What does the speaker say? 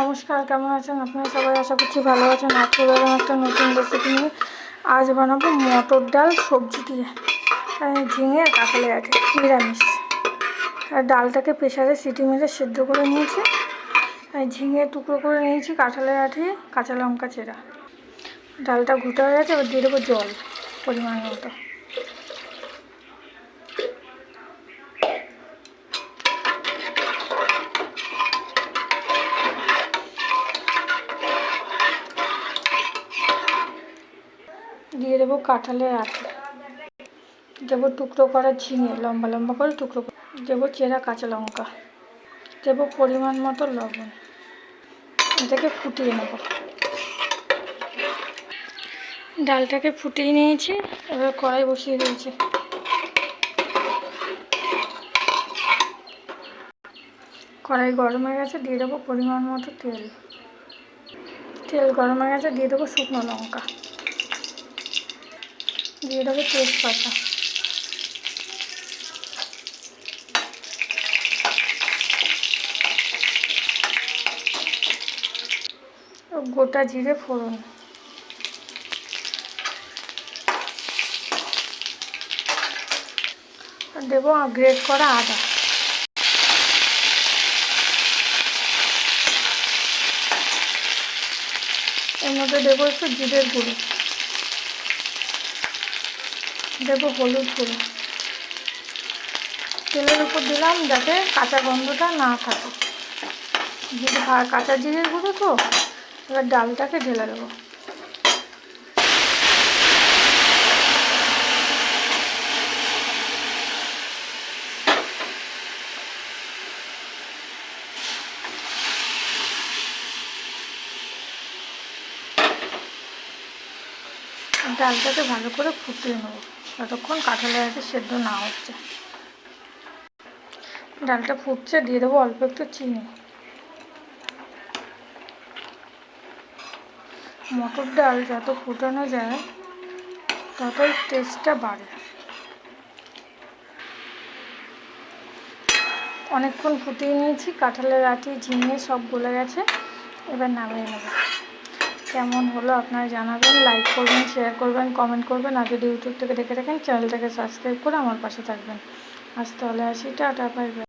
নমস্কার, কেমন আছেন? আপনারা সবাই আশা করছি ভালো আছেন। বেরোম একটা নতুন রেসিপি নিয়ে আজ বানাবো মটর ডাল সবজি দিয়ে। ঝিঙে কাঁঠালে আছে, নিরামিষ। আর ডালটাকে প্রেশারে সিটি মেরে সেদ্ধ করে নিয়েছি। ঝিঙে টুকরো করে নিয়েছি, কাঁঠালের আঠি, কাঁচা লঙ্কা চেরা। ডালটা ঘুটে হয়ে গেছে, এবার দিয়ে দেবো জল, পরিমাণ মতো। দিয়ে দেবো কাঁঠালের আঠি দেবো টুকরো করা ঝিঙে, লম্বা লম্বা করে টুকরো করে। দেবো চেরা কাঁচা লঙ্কা। দেবো পরিমাণ মতো লবণ। এটাকে ফুটিয়ে নেব। ডালটাকে ফুটিয়ে নিয়েছি, এবার কড়াই বসিয়ে দিয়েছি। কড়াই গরম হয়ে গেছে, দিয়ে দেবো পরিমাণ মতো তেল। তেল গরম হয়ে গেছে, দিয়ে দেবো শুকনো লঙ্কা। দিয়ে দেবো তেজপাতা। গোটা জিরে ফোড়ন। দেবো গ্রেট করা আদা। এর মধ্যে দেবো একটু জিরের গুঁড়ো। দেবো হলুদ গুঁড়ো তেলের উপর দিলাম যাতে কাঁচা গন্ধটা না থাকে। জিরে কাঁচা জিরের গুঁড়ো তো, এবার ডালটাকে ঢেলে দেবো। ডালটাকে ভালো করে ফুটিয়ে নেব। যতক্ষণ কাঁঠালের আছে, সেদ্ধ না হচ্ছে। ডালটা ফুটছে, দিয়ে দেবো অল্প একটু চিনি। মটর ডাল যত ফুটানো যায়, ততই টেস্টটা বাড়ে। অনেকক্ষণ ফুটিয়ে নিয়েছি, কাঁঠালের আটি, ঝিঙে সব গলে গেছে, এবার নামিয়ে নেব। কেমন হলো আপনারা জানাবেন লাইক করবেন শেয়ার করবেন কমেন্ট করবেন, আর যদি ইউটিউব থেকে দেখে থাকেন চ্যানেলটাকে সাবস্ক্রাইব করে আমার পাশে থাকবেন। আজ তাহলে আসি, টাটা বাই